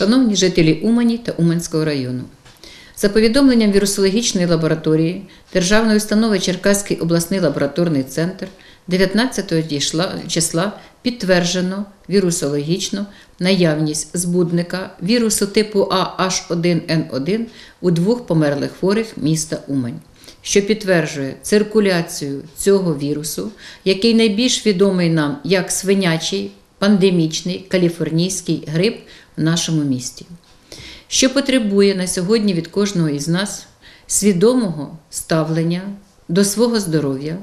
Шановні жителі Умані та Уманського району, за повідомленням вірусологічної лабораторії Державної установи Черкаський обласний лабораторний центр 19 числа підтверджено вірусологічно наявність збудника вірусу типу А H1N1 у двох померлих хворих міста Умань, що підтверджує циркуляцію цього вірусу, який найбільш відомий нам як свинячий пандемічний каліфорнійський грип в нашому місті. Що потребує на сьогодні від кожного із нас свідомого ставлення до свого здоров'я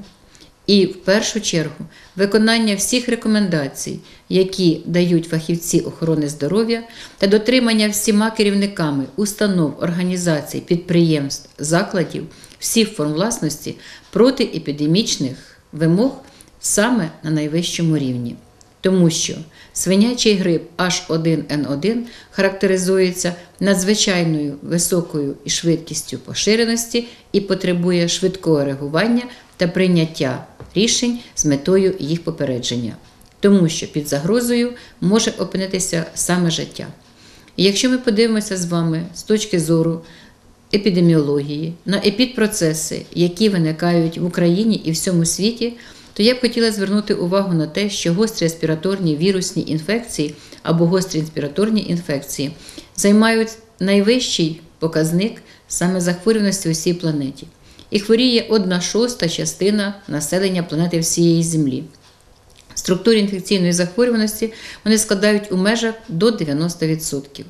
і, в першу чергу, виконання всіх рекомендацій, які дають фахівці охорони здоров'я, та дотримання всіма керівниками установ, організацій, підприємств, закладів, всіх форм власності протиепідемічних вимог саме на найвищому рівні. Тому що свинячий грип H1N1 характеризується надзвичайною високою і швидкістю поширеності і потребує швидкого реагування та прийняття рішень з метою їх попередження, тому що під загрозою може опинитися саме життя. І якщо ми подивимося з вами з точки зору епідеміології на епідпроцеси, які виникають в Україні і всьому світі, то я б хотіла звернути увагу на те, що гострі респіраторні вірусні інфекції або гострі респіраторні інфекції займають найвищий показник саме захворюваності у всій планеті. І хворіє одна шоста частина населення планети всієї Землі. В структурі інфекційної захворюваності вони складають у межах до 90%.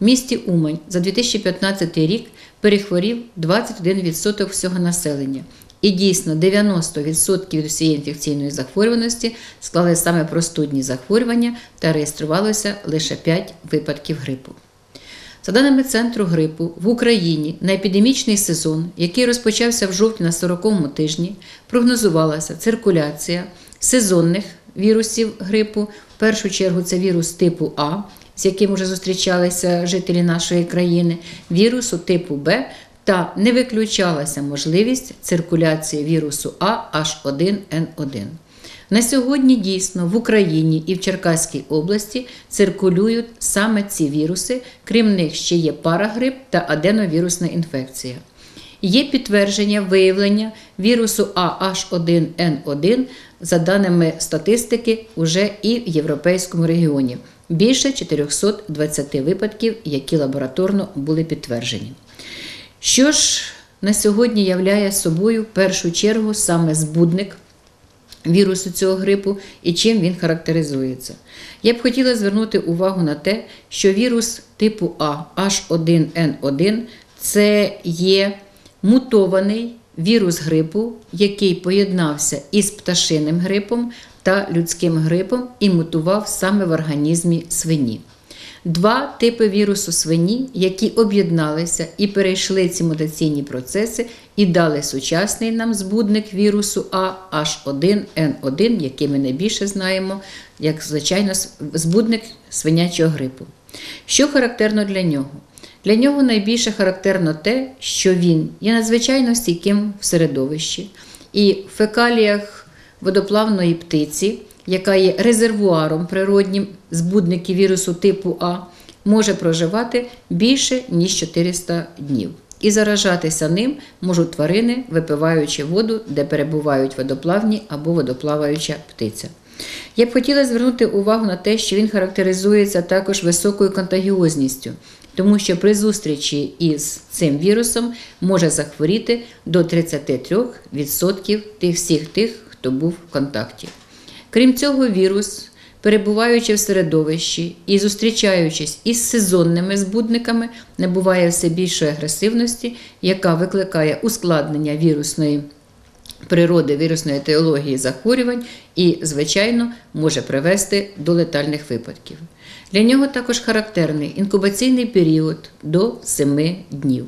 В місті Умань за 2015 рік перехворів 21% всього населення. І дійсно 90% від усієї інфекційної захворюваності склали саме простудні захворювання та реєструвалося лише 5 випадків грипу. За даними Центру грипу, в Україні на епідемічний сезон, який розпочався в жовтні на 40-му тижні, прогнозувалася циркуляція сезонних вірусів грипу. В першу чергу це вірус типу А, з яким вже зустрічалися жителі нашої країни, вірусу типу Б та не виключалася можливість циркуляції вірусу А H1N1. На сьогодні дійсно в Україні і в Черкаській області циркулюють саме ці віруси, крім них ще є парагрип та аденовірусна інфекція. Є підтвердження виявлення вірусу AH1N1 за даними статистики уже і в європейському регіоні. Більше 420 випадків, які лабораторно були підтверджені. Що ж на сьогодні являє собою в першу чергу саме збудник вірусу цього грипу і чим він характеризується? Я б хотіла звернути увагу на те, що вірус типу А H1N1 це є мутований вірус грипу, який поєднався із пташиним грипом та людським грипом і мутував саме в організмі свині. Два типи вірусу свині, які об'єдналися і перейшли ці мутаційні процеси, і дали сучасний нам збудник вірусу А H1N1, який ми найбільше знаємо, як звичайно збудник свинячого грипу. Що характерно для нього? Для нього найбільше характерно те, що він є надзвичайно стійким в середовищі, і в фекаліях водоплавної птиці яка є резервуаром природнім збудників вірусу типу А, може проживати більше ніж 400 днів. І заражатися ним можуть тварини, випиваючи воду, де перебувають водоплавні або водоплаваюча птиця. Я б хотіла звернути увагу на те, що він характеризується також високою контагіозністю, тому що при зустрічі із цим вірусом може захворіти до 33% тих всіх тих, хто був в контакті. Крім цього, вірус, перебуваючи в середовищі і зустрічаючись із сезонними збудниками, набуває все більшої агресивності, яка викликає ускладнення вірусної природи вірусної теології захворювань і, звичайно, може привести до летальних випадків. Для нього також характерний інкубаційний період до 7 днів.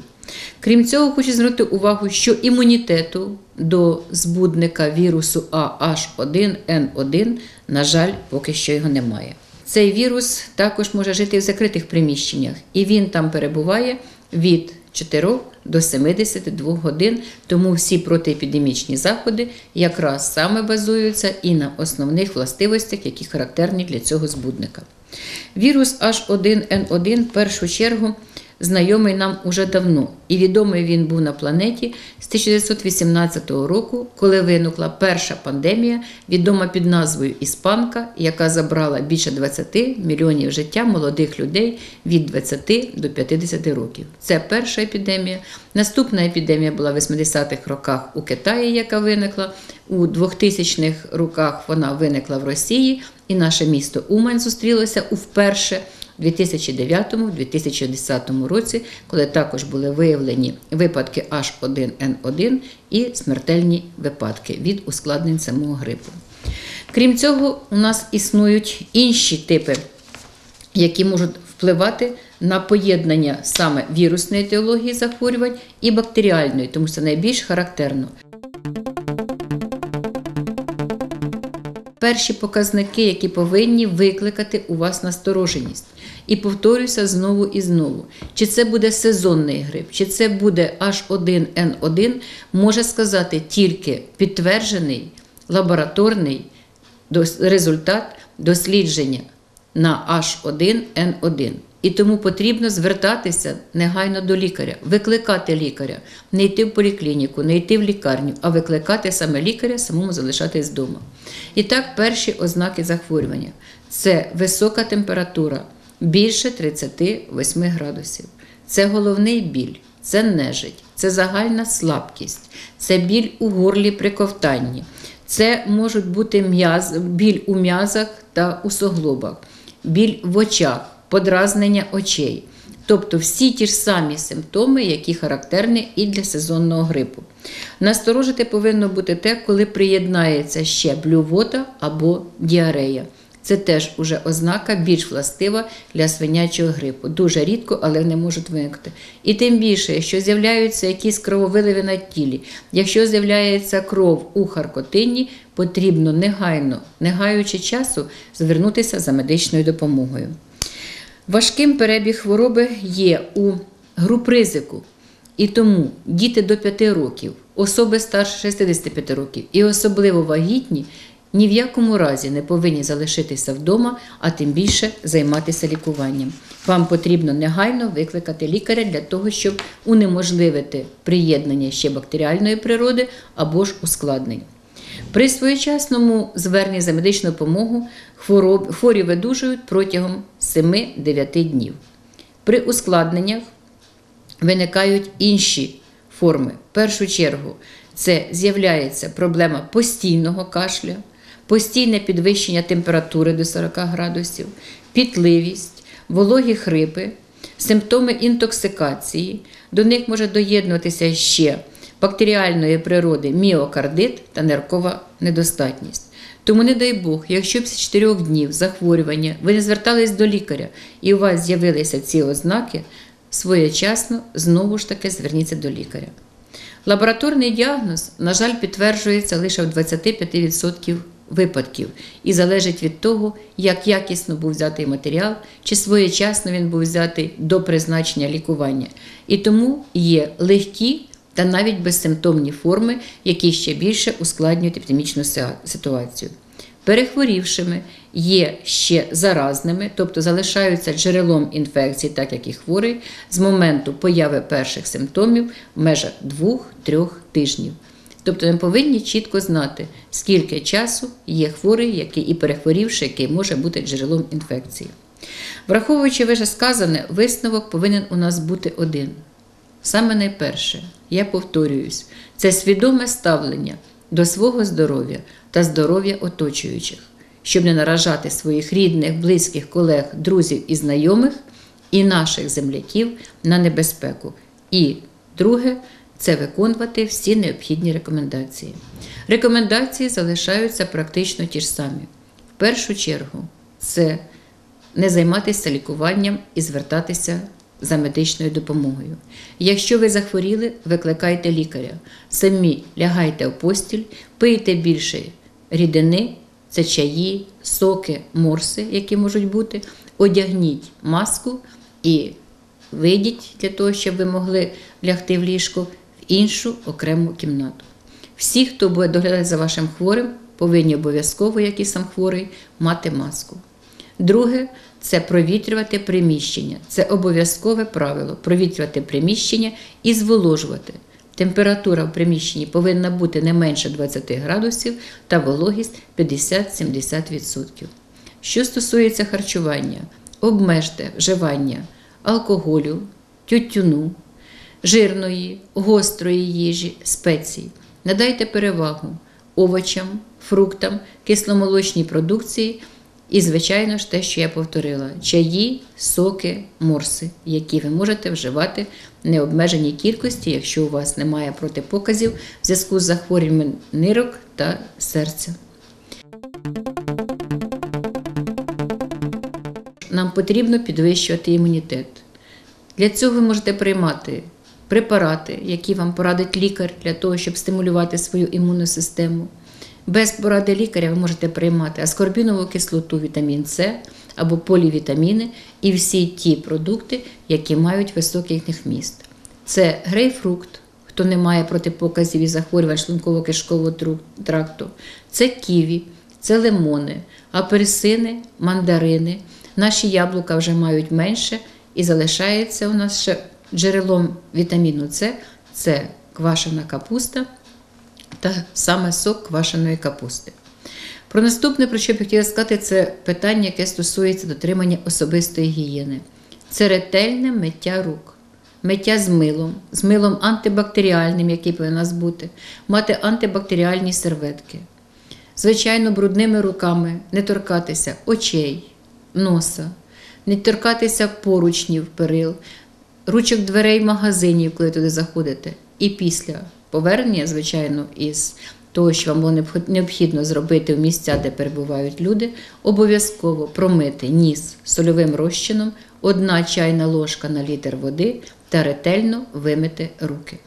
Крім цього, хочу звернути увагу, що імунітету до збудника вірусу AH1N1, на жаль, поки що його немає. Цей вірус також може жити в закритих приміщеннях, і він там перебуває від 4 до 72 годин, тому всі протиепідемічні заходи якраз саме базуються і на основних властивостях, які характерні для цього збудника. Вірус H1N1 в першу чергу знайомий нам уже давно, і відомий він був на планеті з 1918 року, коли виникла перша пандемія, відома під назвою Іспанка, яка забрала більше 20 мільйонів життя молодих людей від 20 до 50 років. Це перша епідемія. Наступна епідемія була в 80-х роках у Китаї, яка виникла. У 2000-х роках вона виникла в Росії, і наше місто Умань зустрілося вперше. У 2009-2010 році, коли також були виявлені випадки H1N1 і смертельні випадки від ускладнень самого грипу. Крім цього, у нас існують інші типи, які можуть впливати на поєднання саме вірусної етіології захворювань і бактеріальної, тому що це найбільш характерно. перші показники, які повинні викликати у вас настороженість. І повторюся знову і знову: чи це буде сезонний грип, чи це буде H1N1, може сказати тільки підтверджений лабораторний результат дослідження на H1N1. І тому потрібно звертатися негайно до лікаря, викликати лікаря, не йти в поліклініку, не йти в лікарню, а викликати саме лікаря, самому залишатись вдома. І так, перші ознаки захворювання це висока температура більше 38 градусів, це головний біль, це нежить, це загальна слабкість, це біль у горлі при ковтанні, це можуть бути м'яз, біль у м'язах та у суглобах, біль в очах подразнення очей. Тобто всі ті ж самі симптоми, які характерні і для сезонного грипу. Насторожити повинно бути те, коли приєднається ще блювота або діарея. Це теж уже ознака більш властива для свинячого грипу. Дуже рідко, але не можуть виникнути. І тим більше, якщо з'являються якісь крововиливи на тілі, якщо з'являється кров у харкотині, потрібно негайно, не гаючи часу, звернутися за медичною допомогою. Важким перебіг хвороби є у груп ризику. І тому діти до 5 років, особи старше 65 років і особливо вагітні ні в якому разі не повинні залишитися вдома, а тим більше займатися лікуванням. Вам потрібно негайно викликати лікаря для того, щоб унеможливити приєднання ще бактеріальної природи або ж ускладнень. При своєчасному зверненні за медичну допомогу хворі видужують протягом 7-9 днів. При ускладненнях виникають інші форми. В першу чергу це з'являється проблема постійного кашля, постійне підвищення температури до 40 градусів, пітливість, вологі хрипи, симптоми інтоксикації. До них може доєднуватися ще бактеріальної природи міокардит та неркова недостатність. Тому, не дай Бог, якщо після 4 днів захворювання ви не звертались до лікаря і у вас з'явилися ці ознаки, своєчасно знову ж таки зверніться до лікаря. Лабораторний діагноз, на жаль, підтверджується лише в 25% випадків і залежить від того, як якісно був взятий матеріал, чи своєчасно він був взятий до призначення лікування. І тому є легкі та навіть безсимптомні форми, які ще більше ускладнюють епідемічну ситуацію. Перехворівшими є ще заразними, тобто залишаються джерелом інфекції, так як і хворий, з моменту появи перших симптомів в межах 2-3 тижнів. Тобто ми повинні чітко знати, скільки часу є хворий, який і перехворівши, який може бути джерелом інфекції. Враховуючи вже сказане, висновок повинен у нас бути один. Саме найперше, я повторююсь, це свідоме ставлення до свого здоров'я та здоров'я оточуючих, щоб не наражати своїх рідних, близьких колег, друзів і знайомих і наших земляків на небезпеку. І друге це виконувати всі необхідні рекомендації. Рекомендації залишаються практично ті ж самі. В першу чергу, це не займатися лікуванням і звертатися за медичною допомогою. Якщо ви захворіли, викликайте лікаря. Самі лягайте в постіль, пийте більше рідини, це чаї, соки, морси, які можуть бути. Одягніть маску і вийдіть для того, щоб ви могли лягти в ліжко в іншу окрему кімнату. Всі, хто буде доглядати за вашим хворим, повинні обов'язково, як і сам хворий, мати маску. Друге це провітрювати приміщення. Це обов'язкове правило провітрювати приміщення і зволожувати. Температура в приміщенні повинна бути не менше 20 градусів та вологість 50-70%. Що стосується харчування, обмежте вживання алкоголю, тютюну, жирної, гострої їжі, спецій. Надайте перевагу овочам, фруктам, кисломолочній продукції і, звичайно ж, те, що я повторила: чаї, соки, морси, які ви можете вживати в необмеженій кількості, якщо у вас немає протипоказів в зв'язку з захворюванням нирок та серця. Нам потрібно підвищувати імунітет. Для цього ви можете приймати препарати, які вам порадить лікар для того, щоб стимулювати свою імунну систему. Без поради лікаря ви можете приймати аскорбінову кислоту, вітамін С або полівітаміни і всі ті продукти, які мають високий вміст. Це грейпфрукт, хто не має протипоказів і захворювань шлунково-кишкового тракту, це ківі, це лимони, апельсини, мандарини. Наші яблука вже мають менше і залишається у нас ще джерелом вітаміну С це квашена капуста та саме сок квашеної капусти. Про наступне, про що б я хотіла сказати, це питання, яке стосується дотримання особистої гігієни. Це ретельне миття рук, миття з милом, з милом антибактеріальним, який повинен нас бути, мати антибактеріальні серветки. Звичайно, брудними руками не торкатися очей, носа, не торкатися поручнів, перил, ручок дверей магазинів, коли туди заходите, і після повернення, звичайно, із того, що вам було необхідно зробити в місця, де перебувають люди, обов'язково промити ніс сольовим розчином, одна чайна ложка на літр води та ретельно вимити руки.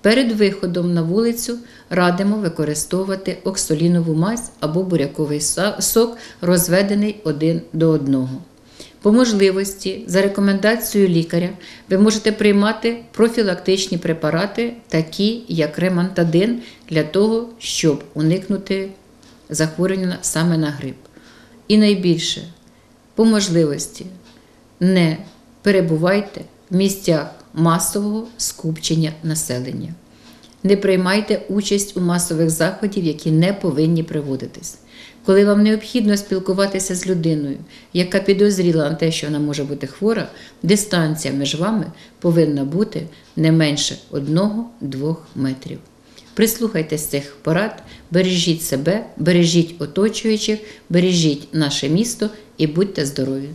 Перед виходом на вулицю радимо використовувати оксолінову мазь або буряковий сок, розведений один до одного. По можливості, за рекомендацією лікаря, ви можете приймати профілактичні препарати, такі як ремантадин, для того, щоб уникнути захворювання саме на грип. І найбільше, по можливості, не перебувайте в місцях масового скупчення населення. Не приймайте участь у масових заходів, які не повинні приводитись. Коли вам необхідно спілкуватися з людиною, яка підозріла на те, що вона може бути хвора, дистанція між вами повинна бути не менше 1-2 метрів. Прислухайтесь цих порад, бережіть себе, бережіть оточуючих, бережіть наше місто і будьте здорові!